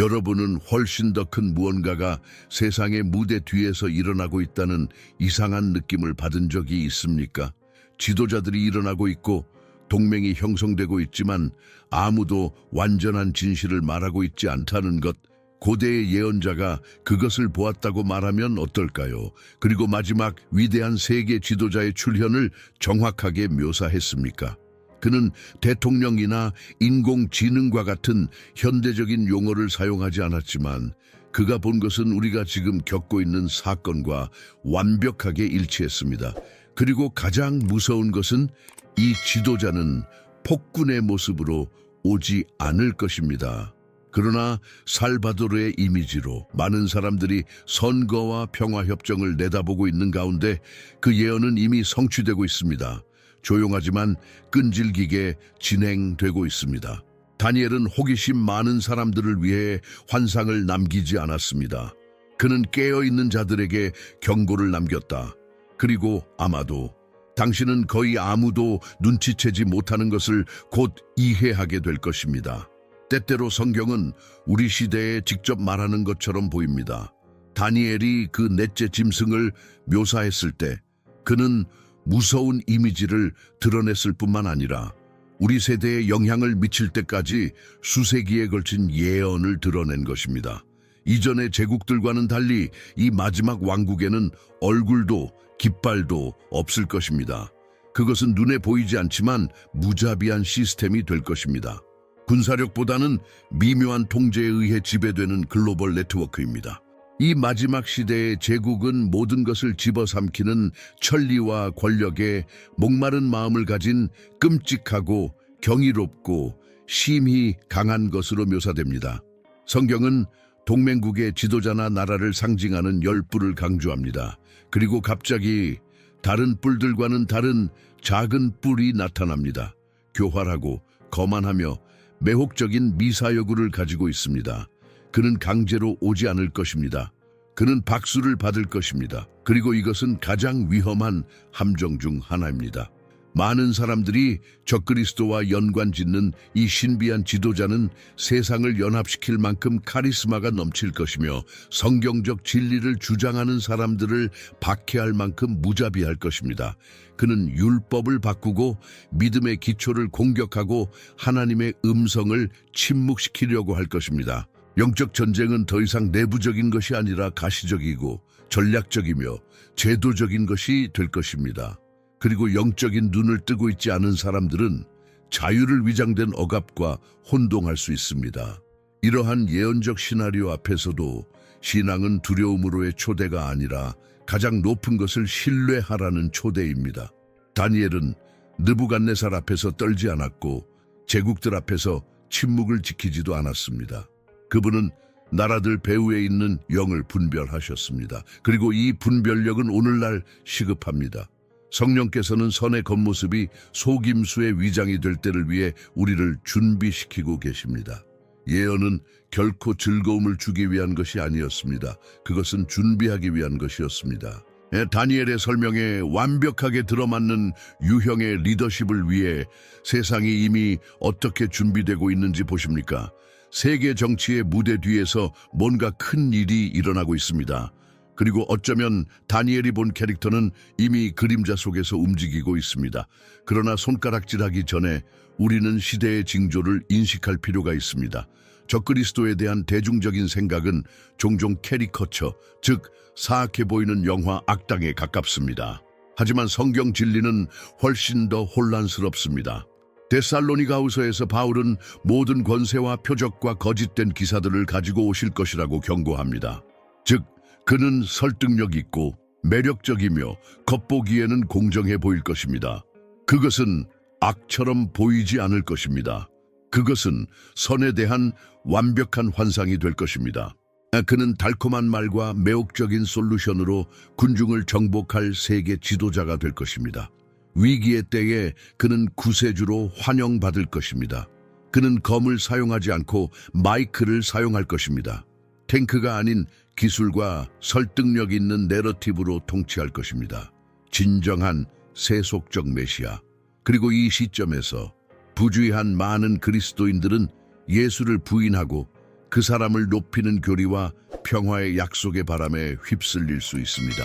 여러분은 훨씬 더 큰 무언가가 세상의 무대 뒤에서 일어나고 있다는 이상한 느낌을 받은 적이 있습니까? 지도자들이 일어나고 있고 동맹이 형성되고 있지만 아무도 완전한 진실을 말하고 있지 않다는 것. 고대의 예언자가 그것을 보았다고 말하면 어떨까요? 그리고 마지막 위대한 세계 지도자의 출현을 정확하게 묘사했습니까? 그는 대통령이나 인공지능과 같은 현대적인 용어를 사용하지 않았지만 그가 본 것은 우리가 지금 겪고 있는 사건과 완벽하게 일치했습니다. 그리고 가장 무서운 것은 이 지도자는 폭군의 모습으로 오지 않을 것입니다. 그러나 살바도르의 이미지로 많은 사람들이 선거와 평화협정을 내다보고 있는 가운데 그 예언은 이미 성취되고 있습니다. 조용하지만 끈질기게 진행되고 있습니다. 다니엘은 호기심 많은 사람들을 위해 환상을 남기지 않았습니다. 그는 깨어있는 자들에게 경고를 남겼다. 그리고 아마도 당신은 거의 아무도 눈치채지 못하는 것을 곧 이해하게 될 것입니다. 때때로 성경은 우리 시대에 직접 말하는 것처럼 보입니다. 다니엘이 그 넷째 짐승을 묘사했을 때 그는 무서운 이미지를 드러냈을 뿐만 아니라 우리 세대에 영향을 미칠 때까지 수세기에 걸친 예언을 드러낸 것입니다. 이전의 제국들과는 달리 이 마지막 왕국에는 얼굴도 깃발도 없을 것입니다. 그것은 눈에 보이지 않지만 무자비한 시스템이 될 것입니다. 군사력보다는 미묘한 통제에 의해 지배되는 글로벌 네트워크입니다. 이 마지막 시대의 제국은 모든 것을 집어삼키는 천리와 권력에 목마른 마음을 가진 끔찍하고 경이롭고 심히 강한 것으로 묘사됩니다. 성경은 동맹국의 지도자나 나라를 상징하는 열 뿔을 강조합니다. 그리고 갑자기 다른 뿔들과는 다른 작은 뿔이 나타납니다. 교활하고 거만하며 매혹적인 미사여구를 가지고 있습니다. 그는 강제로 오지 않을 것입니다. 그는 박수를 받을 것입니다. 그리고 이것은 가장 위험한 함정 중 하나입니다. 많은 사람들이 적그리스도와 연관 짓는 이 신비한 지도자는 세상을 연합시킬 만큼 카리스마가 넘칠 것이며 성경적 진리를 주장하는 사람들을 박해할 만큼 무자비할 것입니다. 그는 율법을 바꾸고 믿음의 기초를 공격하고 하나님의 음성을 침묵시키려고 할 것입니다. 영적 전쟁은 더 이상 내부적인 것이 아니라 가시적이고 전략적이며 제도적인 것이 될 것입니다. 그리고 영적인 눈을 뜨고 있지 않은 사람들은 자유를 위장된 억압과 혼동할 수 있습니다. 이러한 예언적 시나리오 앞에서도 신앙은 두려움으로의 초대가 아니라 가장 높은 것을 신뢰하라는 초대입니다. 다니엘은 느부갓네살 앞에서 떨지 않았고 제국들 앞에서 침묵을 지키지도 않았습니다. 그분은 나라들 배후에 있는 영을 분별하셨습니다. 그리고 이 분별력은 오늘날 시급합니다. 성령께서는 선의 겉모습이 속임수의 위장이 될 때를 위해 우리를 준비시키고 계십니다. 예언은 결코 즐거움을 주기 위한 것이 아니었습니다. 그것은 준비하기 위한 것이었습니다. 예, 다니엘의 설명에 완벽하게 들어맞는 유형의 리더십을 위해 세상이 이미 어떻게 준비되고 있는지 보십니까? 세계 정치의 무대 뒤에서 뭔가 큰 일이 일어나고 있습니다. 그리고 어쩌면 다니엘이 본 캐릭터는 이미 그림자 속에서 움직이고 있습니다. 그러나 손가락질하기 전에 우리는 시대의 징조를 인식할 필요가 있습니다. 적그리스도에 대한 대중적인 생각은 종종 캐리커처, 즉 사악해 보이는 영화 악당에 가깝습니다. 하지만 성경 진리는 훨씬 더 혼란스럽습니다. 데살로니가우서에서 바울은 모든 권세와 표적과 거짓된 기사들을 가지고 오실 것이라고 경고합니다. 즉, 그는 설득력 있고 매력적이며 겉보기에는 공정해 보일 것입니다. 그것은 악처럼 보이지 않을 것입니다. 그것은 선에 대한 완벽한 환상이 될 것입니다. 아, 그는 달콤한 말과 매혹적인 솔루션으로 군중을 정복할 세계 지도자가 될 것입니다. 위기의 때에 그는 구세주로 환영받을 것입니다. 그는 검을 사용하지 않고 마이크를 사용할 것입니다. 탱크가 아닌 기술과 설득력 있는 내러티브로 통치할 것입니다. 진정한 세속적 메시아. 그리고 이 시점에서 부주의한 많은 그리스도인들은 예수를 부인하고 그 사람을 높이는 교리와 평화의 약속의 바람에 휩쓸릴 수 있습니다.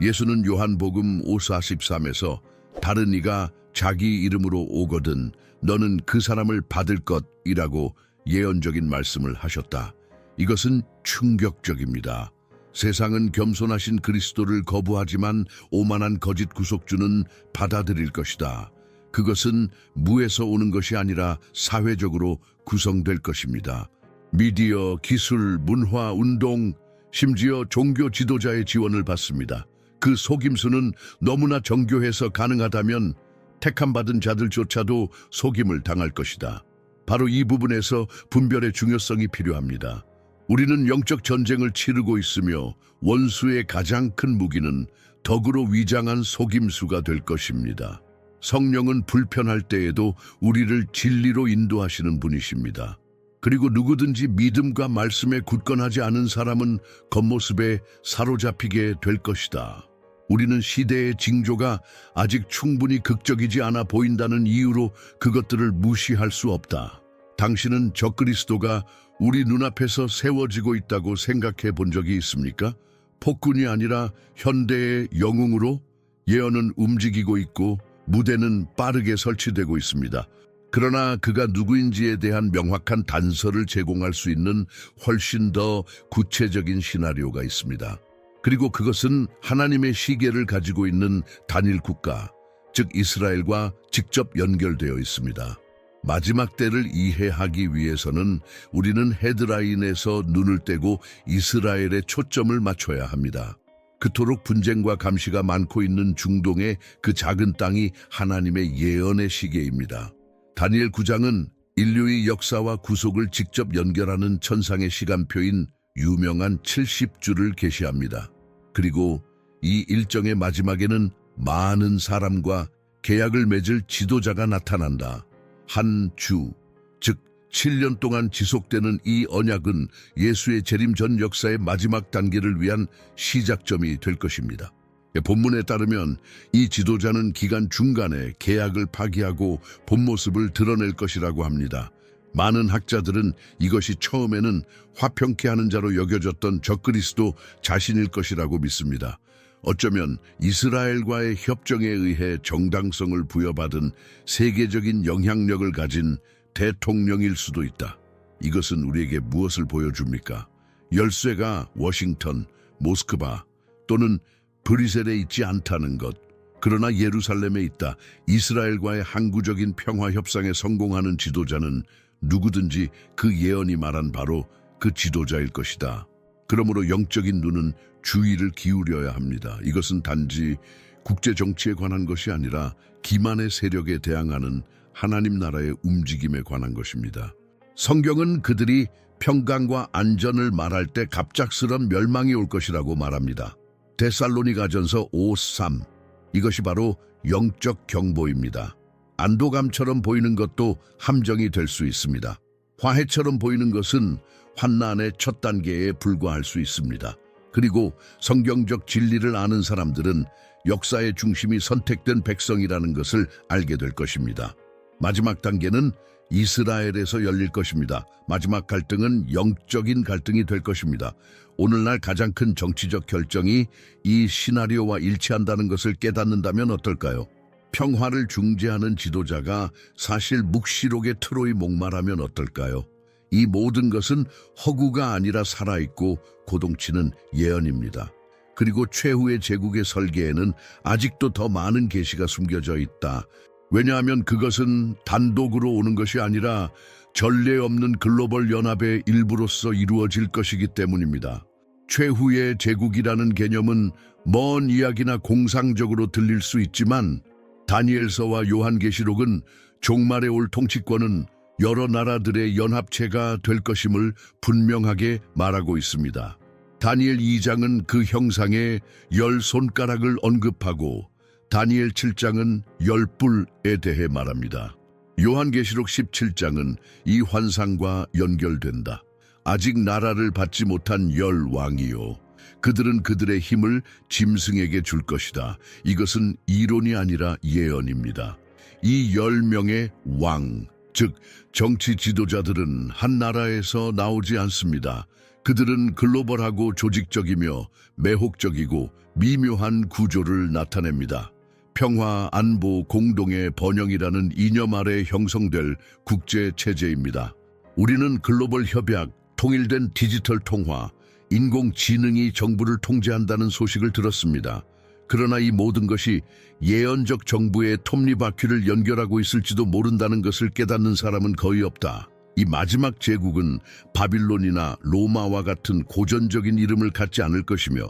예수는 요한복음 5:43에서 다른 이가 자기 이름으로 오거든 너는 그 사람을 받을 것이라고 예언적인 말씀을 하셨다. 이것은 충격적입니다. 세상은 겸손하신 그리스도를 거부하지만 오만한 거짓 구속주는 받아들일 것이다. 그것은 무에서 오는 것이 아니라 사회적으로 구성될 것입니다. 미디어, 기술, 문화, 운동, 심지어 종교 지도자의 지원을 받습니다. 그 속임수는 너무나 정교해서 가능하다면 택함받은 자들조차도 속임을 당할 것이다. 바로 이 부분에서 분별의 중요성이 필요합니다. 우리는 영적 전쟁을 치르고 있으며 원수의 가장 큰 무기는 덕으로 위장한 속임수가 될 것입니다. 성령은 불편할 때에도 우리를 진리로 인도하시는 분이십니다. 그리고 누구든지 믿음과 말씀에 굳건하지 않은 사람은 겉모습에 사로잡히게 될 것이다. 우리는 시대의 징조가 아직 충분히 극적이지 않아 보인다는 이유로 그것들을 무시할 수 없다. 당신은 적그리스도가 우리 눈앞에서 세워지고 있다고 생각해 본 적이 있습니까? 폭군이 아니라 현대의 영웅으로 예언은 움직이고 있고 무대는 빠르게 설치되고 있습니다. 그러나 그가 누구인지에 대한 명확한 단서를 제공할 수 있는 훨씬 더 구체적인 시나리오가 있습니다. 그리고 그것은 하나님의 시계를 가지고 있는 단일 국가, 즉 이스라엘과 직접 연결되어 있습니다. 마지막 때를 이해하기 위해서는 우리는 헤드라인에서 눈을 떼고 이스라엘에 초점을 맞춰야 합니다. 그토록 분쟁과 감시가 많고 있는 중동의 그 작은 땅이 하나님의 예언의 시계입니다. 다니엘 9장은 인류의 역사와 구속을 직접 연결하는 천상의 시간표인 유명한 70주를 계시합니다. 그리고 이 일정의 마지막에는 많은 사람과 계약을 맺을 지도자가 나타난다. 한 주, 즉 7년 동안 지속되는 이 언약은 예수의 재림 전 역사의 마지막 단계를 위한 시작점이 될 것입니다. 본문에 따르면 이 지도자는 기간 중간에 계약을 파기하고 본 모습을 드러낼 것이라고 합니다. 많은 학자들은 이것이 처음에는 화평케 하는 자로 여겨졌던 적그리스도 자신일 것이라고 믿습니다. 어쩌면 이스라엘과의 협정에 의해 정당성을 부여받은 세계적인 영향력을 가진 대통령일 수도 있다. 이것은 우리에게 무엇을 보여줍니까? 열쇠가 워싱턴, 모스크바 또는 브리셀에 있지 않다는 것. 그러나 예루살렘에 있다. 이스라엘과의 항구적인 평화 협상에 성공하는 지도자는 누구든지 그 예언이 말한 바로 그 지도자일 것이다. 그러므로 영적인 눈은 주의를 기울여야 합니다. 이것은 단지 국제 정치에 관한 것이 아니라 기만의 세력에 대항하는 하나님 나라의 움직임에 관한 것입니다. 성경은 그들이 평강과 안전을 말할 때 갑작스런 멸망이 올 것이라고 말합니다. 데살로니가전서 5:3 이것이 바로 영적 경보입니다. 안도감처럼 보이는 것도 함정이 될 수 있습니다. 화해처럼 보이는 것은 환난의 첫 단계에 불과할 수 있습니다. 그리고 성경적 진리를 아는 사람들은 역사의 중심이 선택된 백성이라는 것을 알게 될 것입니다. 마지막 단계는 이스라엘에서 열릴 것입니다. 마지막 갈등은 영적인 갈등이 될 것입니다. 오늘날 가장 큰 정치적 결정이 이 시나리오와 일치한다는 것을 깨닫는다면 어떨까요? 평화를 중재하는 지도자가 사실 묵시록의 트로이 목마라면 어떨까요? 이 모든 것은 허구가 아니라 살아있고 고동치는 예언입니다. 그리고 최후의 제국의 설계에는 아직도 더 많은 계시가 숨겨져 있다. 왜냐하면 그것은 단독으로 오는 것이 아니라 전례 없는 글로벌 연합의 일부로서 이루어질 것이기 때문입니다. 최후의 제국이라는 개념은 먼 이야기나 공상적으로 들릴 수 있지만 다니엘서와 요한계시록은 종말에 올 통치권은 여러 나라들의 연합체가 될 것임을 분명하게 말하고 있습니다. 다니엘 2장은 그 형상에 열 손가락을 언급하고 다니엘 7장은 열 뿔에 대해 말합니다. 요한계시록 17장은 이 환상과 연결된다. 아직 나라를 받지 못한 열 왕이요. 그들은 그들의 힘을 짐승에게 줄 것이다. 이것은 이론이 아니라 예언입니다. 이 열 명의 왕, 즉 정치 지도자들은 한 나라에서 나오지 않습니다. 그들은 글로벌하고 조직적이며 매혹적이고 미묘한 구조를 나타냅니다. 평화, 안보, 공동의 번영이라는 이념 아래 형성될 국제 체제입니다. 우리는 글로벌 협약, 통일된 디지털 통화, 인공지능이 정부를 통제한다는 소식을 들었습니다. 그러나 이 모든 것이 예언적 정부의 톱니바퀴를 연결하고 있을지도 모른다는 것을 깨닫는 사람은 거의 없다. 이 마지막 제국은 바빌론이나 로마와 같은 고전적인 이름을 갖지 않을 것이며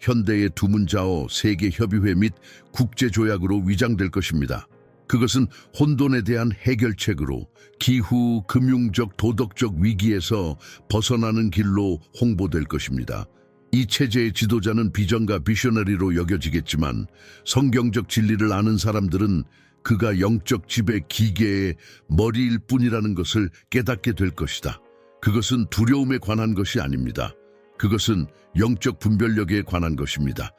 현대의 두문자어 세계협의회 및 국제조약으로 위장될 것입니다. 그것은 혼돈에 대한 해결책으로 기후, 금융적, 도덕적 위기에서 벗어나는 길로 홍보될 것입니다. 이 체제의 지도자는 비전과 비셔너리로 여겨지겠지만 성경적 진리를 아는 사람들은 그가 영적 지배 기계의 머리일 뿐이라는 것을 깨닫게 될 것이다. 그것은 두려움에 관한 것이 아닙니다. 그것은 영적 분별력에 관한 것입니다.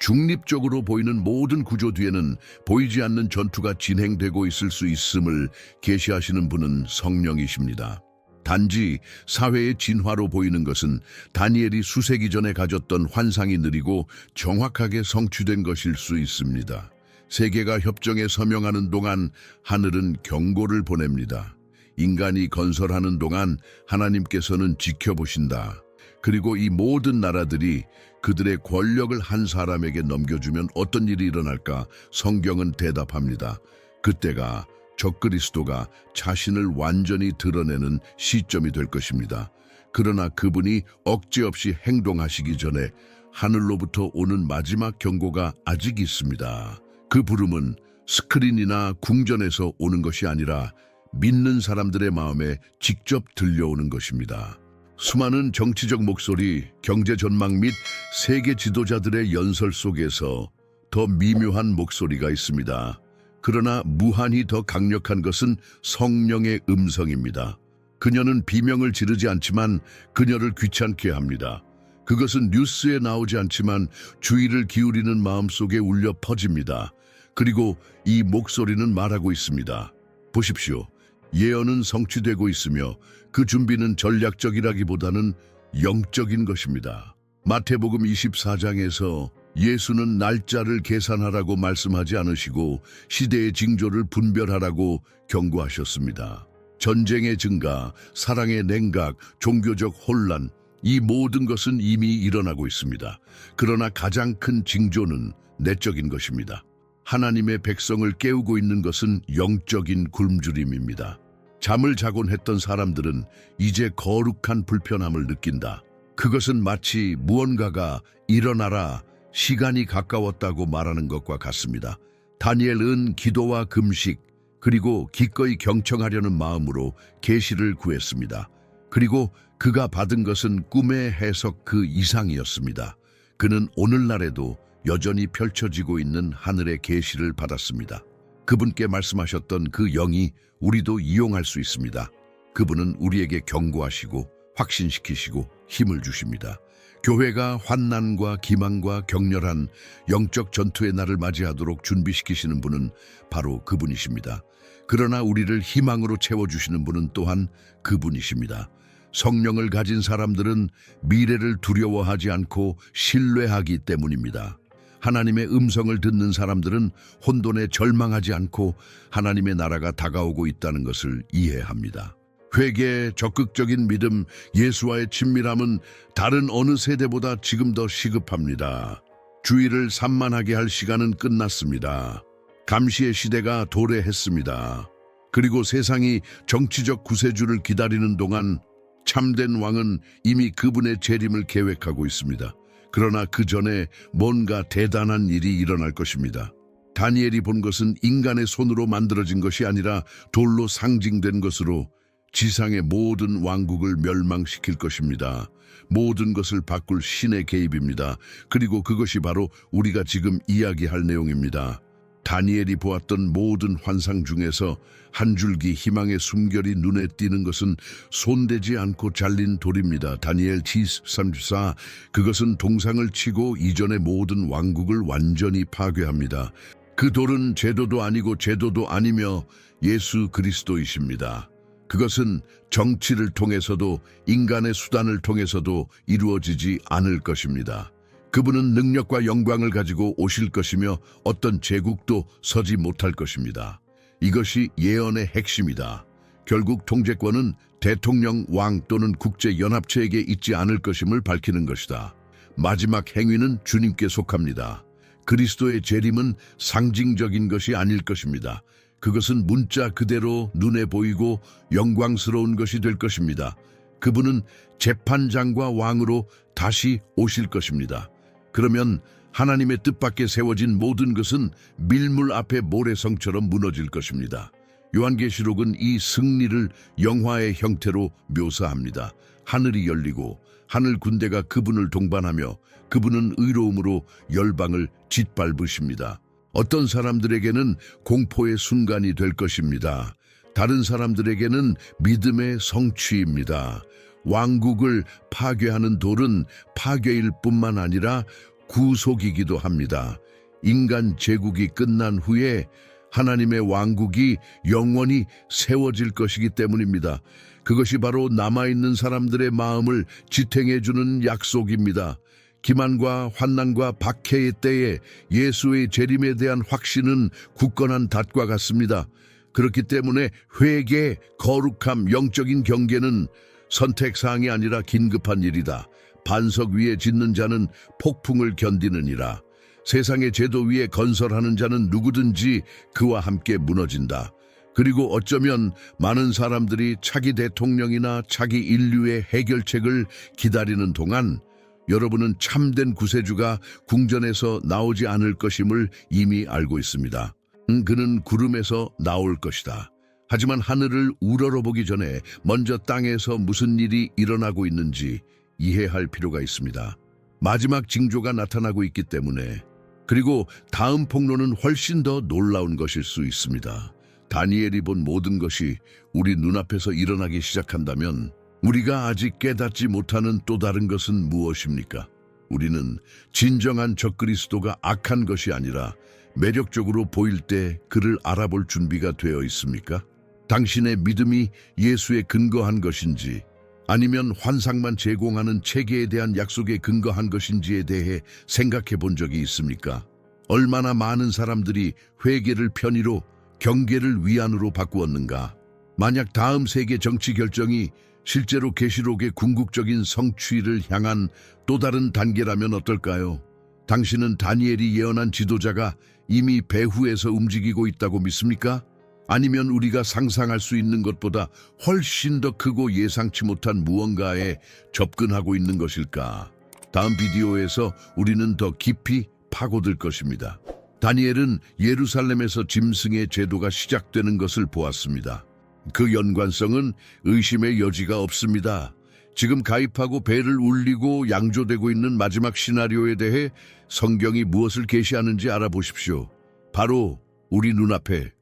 중립적으로 보이는 모든 구조 뒤에는 보이지 않는 전투가 진행되고 있을 수 있음을 계시하시는 분은 성령이십니다. 단지 사회의 진화로 보이는 것은 다니엘이 수세기 전에 가졌던 환상이 느리고 정확하게 성취된 것일 수 있습니다. 세계가 협정에 서명하는 동안 하늘은 경고를 보냅니다. 인간이 건설하는 동안 하나님께서는 지켜보신다. 그리고 이 모든 나라들이 그들의 권력을 한 사람에게 넘겨주면 어떤 일이 일어날까 성경은 대답합니다. 그때가 적그리스도가 자신을 완전히 드러내는 시점이 될 것입니다. 그러나 그분이 억지 없이 행동하시기 전에 하늘로부터 오는 마지막 경고가 아직 있습니다. 그 부름은 스크린이나 궁전에서 오는 것이 아니라 믿는 사람들의 마음에 직접 들려오는 것입니다. 수많은 정치적 목소리, 경제 전망 및 세계 지도자들의 연설 속에서 더 미묘한 목소리가 있습니다. 그러나 무한히 더 강력한 것은 성령의 음성입니다. 그녀는 비명을 지르지 않지만 그녀를 귀찮게 합니다. 그것은 뉴스에 나오지 않지만 주의를 기울이는 마음속에 울려 퍼집니다. 그리고 이 목소리는 말하고 있습니다. 보십시오. 예언은 성취되고 있으며 그 준비는 전략적이라기보다는 영적인 것입니다. 마태복음 24장에서 예수는 날짜를 계산하라고 말씀하지 않으시고 시대의 징조를 분별하라고 경고하셨습니다. 전쟁의 증가, 사랑의 냉각, 종교적 혼란, 이 모든 것은 이미 일어나고 있습니다. 그러나 가장 큰 징조는 내적인 것입니다. 하나님의 백성을 깨우고 있는 것은 영적인 굶주림입니다. 잠을 자곤 했던 사람들은 이제 거룩한 불편함을 느낀다. 그것은 마치 무언가가 일어나라 시간이 가까웠다고 말하는 것과 같습니다. 다니엘은 기도와 금식 그리고 기꺼이 경청하려는 마음으로 계시를 구했습니다. 그리고 그가 받은 것은 꿈의 해석 그 이상이었습니다. 그는 오늘날에도 여전히 펼쳐지고 있는 하늘의 계시를 받았습니다. 그분께 말씀하셨던 그 영이 우리도 이용할 수 있습니다. 그분은 우리에게 경고하시고 확신시키시고 힘을 주십니다. 교회가 환난과 기망과 격렬한 영적 전투의 날을 맞이하도록 준비시키시는 분은 바로 그분이십니다. 그러나 우리를 희망으로 채워주시는 분은 또한 그분이십니다. 성령을 가진 사람들은 미래를 두려워하지 않고 신뢰하기 때문입니다. 하나님의 음성을 듣는 사람들은 혼돈에 절망하지 않고 하나님의 나라가 다가오고 있다는 것을 이해합니다. 회개, 적극적인 믿음, 예수와의 친밀함은 다른 어느 세대보다 지금 더 시급합니다. 주의를 산만하게 할 시간은 끝났습니다. 감시의 시대가 도래했습니다. 그리고 세상이 정치적 구세주를 기다리는 동안 참된 왕은 이미 그분의 재림을 계획하고 있습니다. 그러나 그 전에 뭔가 대단한 일이 일어날 것입니다. 다니엘이 본 것은 인간의 손으로 만들어진 것이 아니라 돌로 상징된 것으로 지상의 모든 왕국을 멸망시킬 것입니다. 모든 것을 바꿀 신의 개입입니다. 그리고 그것이 바로 우리가 지금 이야기할 내용입니다. 다니엘이 보았던 모든 환상 중에서 한 줄기 희망의 숨결이 눈에 띄는 것은 손대지 않고 잘린 돌입니다. 다니엘 G34 그것은 동상을 치고 이전의 모든 왕국을 완전히 파괴합니다. 그 돌은 제도도 아니고 제도도 아니며 예수 그리스도이십니다. 그것은 정치를 통해서도 인간의 수단을 통해서도 이루어지지 않을 것입니다. 그분은 능력과 영광을 가지고 오실 것이며 어떤 제국도 서지 못할 것입니다. 이것이 예언의 핵심이다. 결국 통제권은 대통령, 왕 또는 국제연합체에게 있지 않을 것임을 밝히는 것이다. 마지막 행위는 주님께 속합니다. 그리스도의 재림은 상징적인 것이 아닐 것입니다. 그것은 문자 그대로 눈에 보이고 영광스러운 것이 될 것입니다. 그분은 재판장과 왕으로 다시 오실 것입니다. 그러면 하나님의 뜻밖에 세워진 모든 것은 밀물 앞에 모래성처럼 무너질 것입니다. 요한계시록은 이 승리를 영화의 형태로 묘사합니다. 하늘이 열리고 하늘 군대가 그분을 동반하며 그분은 의로움으로 열방을 짓밟으십니다. 어떤 사람들에게는 공포의 순간이 될 것입니다. 다른 사람들에게는 믿음의 성취입니다. 왕국을 파괴하는 돌은 파괴일 뿐만 아니라 구속이기도 합니다. 인간 제국이 끝난 후에 하나님의 왕국이 영원히 세워질 것이기 때문입니다. 그것이 바로 남아있는 사람들의 마음을 지탱해주는 약속입니다. 기만과 환난과 박해의 때에 예수의 재림에 대한 확신은 굳건한 닷과 같습니다. 그렇기 때문에 회개, 거룩함, 영적인 경계는 선택사항이 아니라 긴급한 일이다. 반석 위에 짓는 자는 폭풍을 견디느니라. 세상의 제도 위에 건설하는 자는 누구든지 그와 함께 무너진다. 그리고 어쩌면 많은 사람들이 차기 대통령이나 차기 인류의 해결책을 기다리는 동안 여러분은 참된 구세주가 궁전에서 나오지 않을 것임을 이미 알고 있습니다. 음, 그는 구름에서 나올 것이다. 하지만 하늘을 우러러보기 전에 먼저 땅에서 무슨 일이 일어나고 있는지 이해할 필요가 있습니다. 마지막 징조가 나타나고 있기 때문에 그리고 다음 폭로는 훨씬 더 놀라운 것일 수 있습니다. 다니엘이 본 모든 것이 우리 눈앞에서 일어나기 시작한다면 우리가 아직 깨닫지 못하는 또 다른 것은 무엇입니까? 우리는 진정한 적그리스도가 악한 것이 아니라 매력적으로 보일 때 그를 알아볼 준비가 되어 있습니까? 당신의 믿음이 예수에 근거한 것인지 아니면 환상만 제공하는 체계에 대한 약속에 근거한 것인지에 대해 생각해 본 적이 있습니까? 얼마나 많은 사람들이 회개를 편의로 경계를 위안으로 바꾸었는가? 만약 다음 세계 정치 결정이 실제로 계시록의 궁극적인 성취를 향한 또 다른 단계라면 어떨까요? 당신은 다니엘이 예언한 지도자가 이미 배후에서 움직이고 있다고 믿습니까? 아니면 우리가 상상할 수 있는 것보다 훨씬 더 크고 예상치 못한 무언가에 접근하고 있는 것일까? 다음 비디오에서 우리는 더 깊이 파고들 것입니다. 다니엘은 예루살렘에서 짐승의 제도가 시작되는 것을 보았습니다. 그 연관성은 의심의 여지가 없습니다. 지금 가입하고 배를 울리고 양조되고 있는 마지막 시나리오에 대해 성경이 무엇을 계시하는지 알아보십시오. 바로 우리 눈앞에